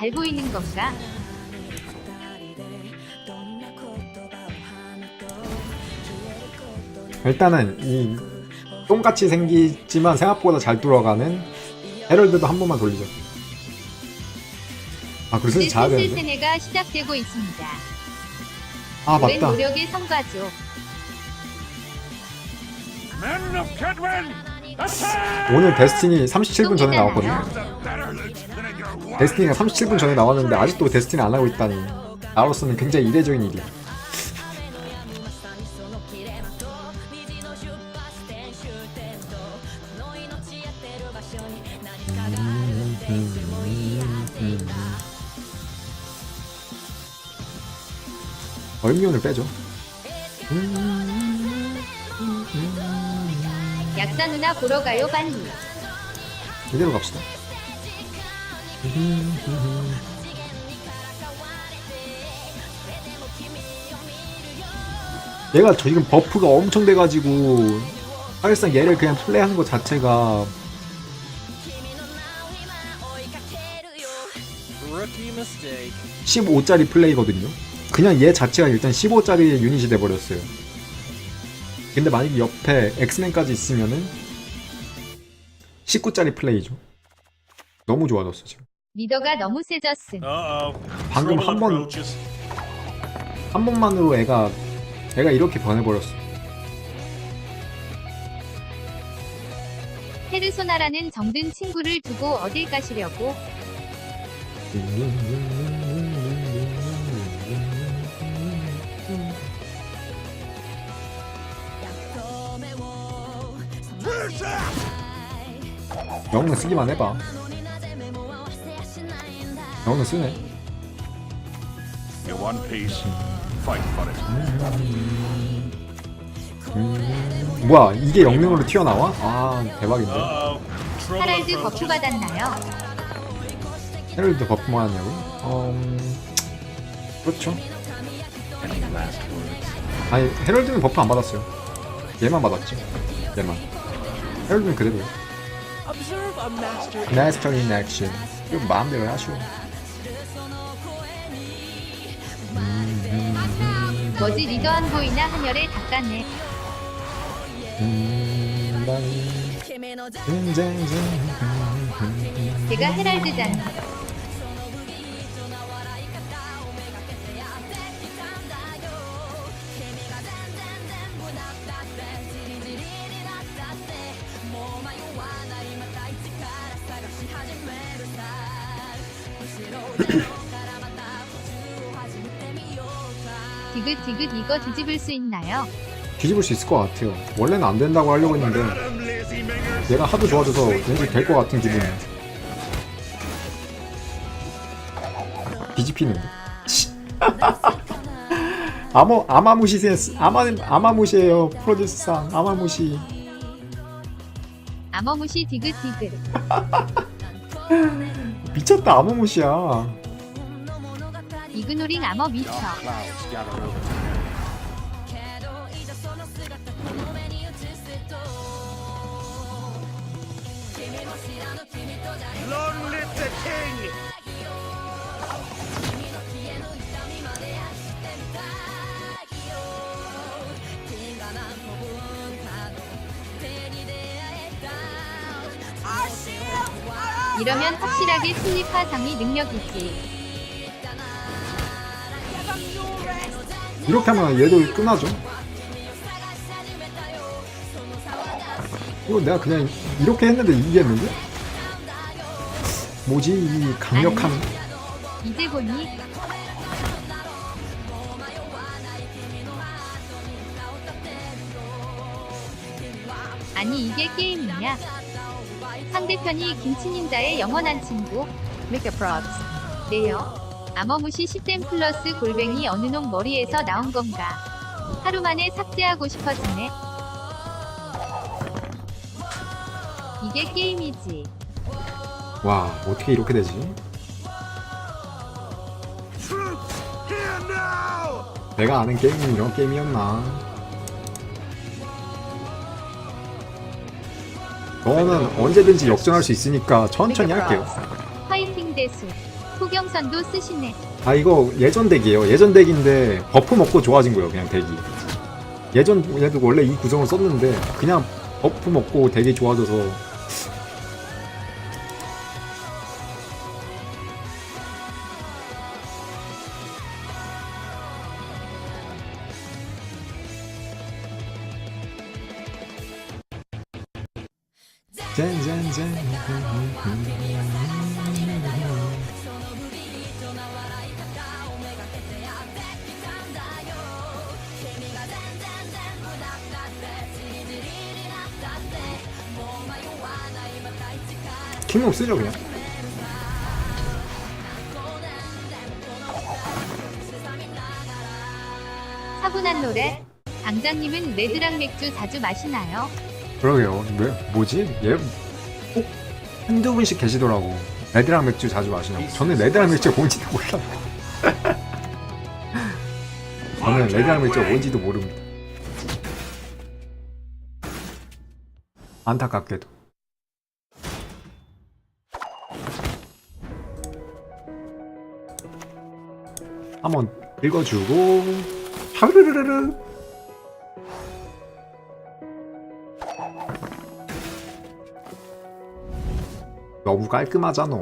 잘 보이는 건가? 일단은 이 똥같이 생기지만 생각보다 잘 돌아가는 헤럴드도 한 번만 돌리죠. 아, 그래서 이제 자야 슬슬 되는데. 세뇌가 시작되고 있습니다. 아, 오랜 맞다. 노력의 성과죠. Men of! 오늘 데스티니 37분 전에 나왔거든요. 데스티니가 37분 전에 나왔는데 아직도 데스티니 안 하고 있다니. 나로서는 굉장히 이례적인 일이야. 얼미온을 빼죠. 약사 누나 보러 가요 빨리. 이대로 갑시다. 얘가 지금 버프가 엄청 돼가지고 사실상 얘를 그냥 플레이하는 것 자체가 Rookie mistake. 15짜리 플레이거든요. 그냥 얘 자체가 일단 15짜리의 유닛이 돼버렸어요. 근데 만약에 옆에 엑스맨까지 있으면은 19짜리 플레이죠. 너무 좋아졌어 지금. 리더가 너무 세졌음. 방금 한 번-. 한 번만으로 애가 애가 이렇게 변해버렸어. 페르소나라는 정든 친구를 두고 어딜 가시려고? 영웅은 쓰기만 해봐. 영웅은 쓰네. You're one piece. Fight for it. 뭐야 이게 영능으로 튀어나와? 아 대박인데. Uh-oh. Trouble 하랄드 버프 approaches. 받았나요? 헤럴드 버프 뭐 하냐고? 음 그렇죠. 아니 헤럴드는 버프 안 받았어요. 얘만 받았지. 얘만. A master. Master in action. 이거 마음대로 하시오. 뭐지 리더 안 보이나 하늘에 닦아내. 음, 난 제가 헤랄드잖아. 디귿디귿 이거 뒤집을 수 있나요? 뒤집을 수 있을 것 같아요. 원래는 안 된다고 하려고 했는데. 얘가 하도 좋아져서 왠지 될 것 같은 기분이야. 뒤집히는데. 치. 아마 아마무시 센스 아마 아마무시예요 프로듀스상 아마무시 암어무시 디귿디귿. 미쳤다 아마무시야 이그노링 암어 미쳐. Over town. 이러면 확실하게 슬리파 상위 능력이지. 이렇게 하면 얘도 끝나죠 이거 내가 그냥 이렇게 했는데 이기겠는데? 뭐지 이 강력한 이제 보니 아니 이게 게임이냐? 상대편이 김치닌자의 영원한 친구 메가 프로스 네요. 암어무시 10댐 플러스 골뱅이 어느 놈 머리에서 나온 건가? 하루 만에 삭제하고 싶어지네. 이게 게임이지. 와 어떻게 이렇게 되지? 내가 아는 게임이 이런 게임이었나? 저는 언제든지 역전할 수 있으니까 천천히 할게요. 파이팅 대수. 포경선도 쓰시네. 아 이거 예전 덱이에요. 예전 덱인데 버프 먹고 좋아진 거예요. 그냥 덱이. 예전 얘도 원래 이 구성을 썼는데 그냥 버프 먹고 덱이 좋아져서 킹업 쓰죠 그냥. 차분한 노래. 강장님은 레드랑 맥주 자주 마시나요? 그러게요. 왜 뭐지? 얘꼭 한두 분씩 계시더라고. 레드랑 맥주 자주 마시냐고. 저는 레드랑 맥주가 뭔지도 몰라요. 저는 레드랑 맥주가 뭔지도 모릅니다. 안타깝게도 한번 읽어주고. 하르르르르. 너무 깔끔하잖아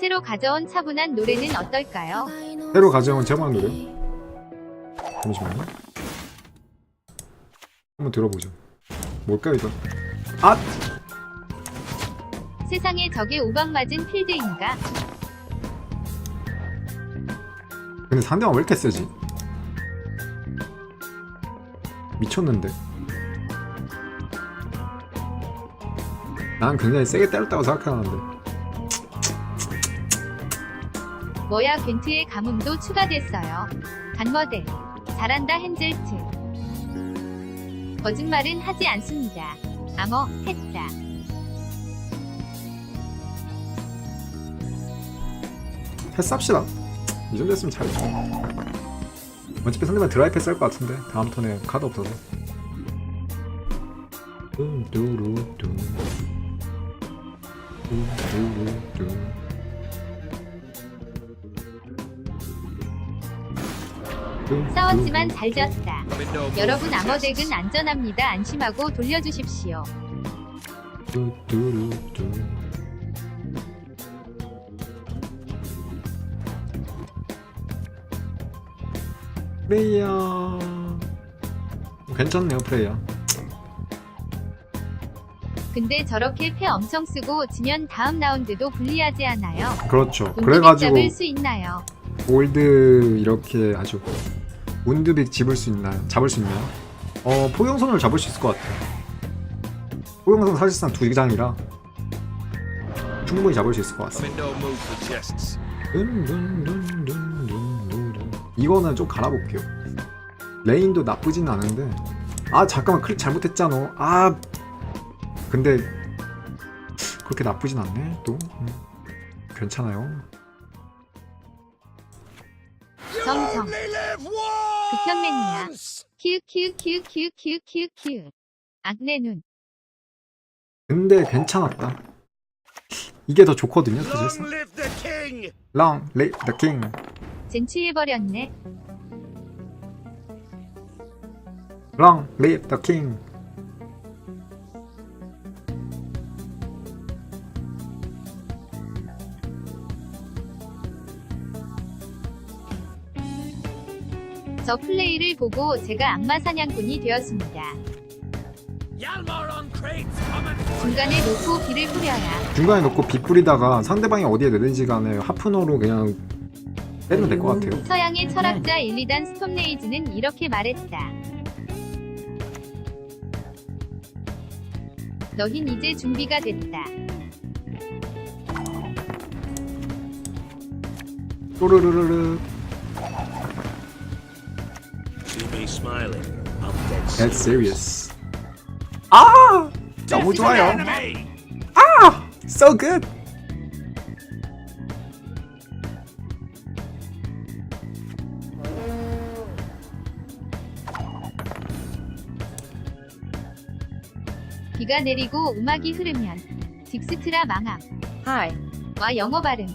새로 가져온 차분한 노래는 어떨까요? 새로 가져온 제목 노래? 잠시만요 한번 들어보죠 뭘까요 이거 아! 세상에 저게 오박맞은 필드인가? 근데 상대방 왜 이렇게 세지? 미쳤는데 난 굉장히 세게 때렸다고 생각하는데 뭐야 겐트의 가뭄도 추가됐어요. 간머대. 잘한다 헨젤트. 거짓말은 하지 않습니다. 암호 했다. 패스합시다 이 정도 했으면 잘했죠 어차피 상대방 드라이 패스 할 것 같은데 다음 턴에 카드 없어서 뚜루루뚜. 싸웠지만 잘 mood 여러분 암호덱은. 안전합니다. 안심하고 돌려주십시오. 프레이야 괜찮네요 프레이야 근데 저렇게 패 엄청 쓰고 지면 다음 라운드도 불리하지 않아요? 그렇죠 그래가지고 잡을 수 있나요? 골드 이렇게 아주 운드빅 집을 수 있나요? 잡을 수 있나요? 어 포경선을 잡을 수 있을 것 같아요 포경선 사실상 두 장이라 충분히 잡을 수 있을 것 같습니다. 이거는 좀 갈아볼게요. 레인도 나쁘진 않은데 아 잠깐만 클릭 잘못했잖아. 아 근데 그렇게 나쁘진 않네 또 음, 괜찮아요. 극혐맨이야. once! 키읔 키읔 키읔 키읔 키읔 키읔 키읔. 악내 눈. 근데 괜찮았다. 이게 더 좋거든요 사실상. Long live the king! Long live the king. 젠치해버렸네. Long live the king. 저 플레이를 보고 제가 악마 사냥꾼이 되었습니다. 중간에 놓고 비를 뿌려야 중간에 놓고 빗 뿌리다가 상대방이 어디에 내든지 간에 하프너로 그냥 때리면 될 것 같아요. 서양의 철학자 1, 2단 스톰레이즈는 이렇게 말했다. 너흰 이제 준비가 됐다. 또르르르르. smiling. I'm dead That's serious. 아! 너무 좋아요. 아! So good. 비가 내리고 음악이 흐르면 딕스트라 망함. Hi. 와 영어 발음.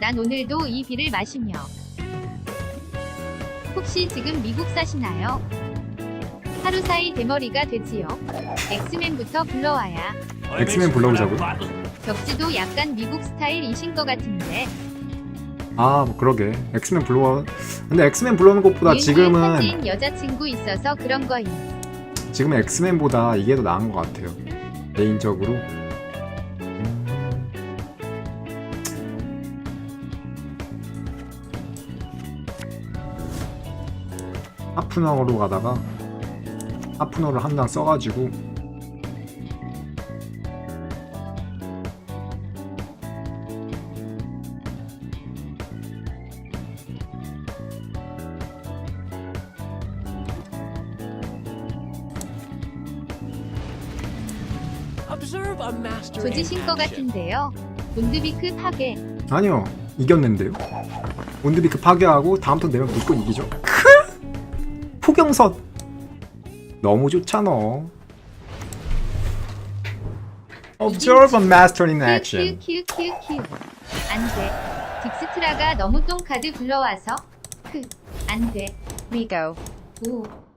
난 오늘도 이 비를 마시며 혹시 지금 미국 사시나요? 하루 사이 대머리가 되지요. 엑스맨부터 불러와야. 엑스맨 battle. 격지도 약간 미국 스타일이신 것 같은데. 아, 뭐 그러게. 엑스맨 불러. 근데 엑스맨 불러오는 것보다 지금은 여자친구 있어서 그런 거임. 지금은 엑스맨보다 이게 더 나은 것 같아요. 개인적으로. 하프너로 가다가 하프너를 한장 써가지고 Observe a master 조지신 action. 같은데요. 본드비크 파괴. 아니요 이겼는데요. 온드비크 파괴하고 다음 턴 내면 무조건 이기죠. 크! 포경선 너무 좋잖아. Observe a master in action. 안돼. 딕스트라가 너무 똥 카드 불러와서. 크. 안돼. Rico. 오.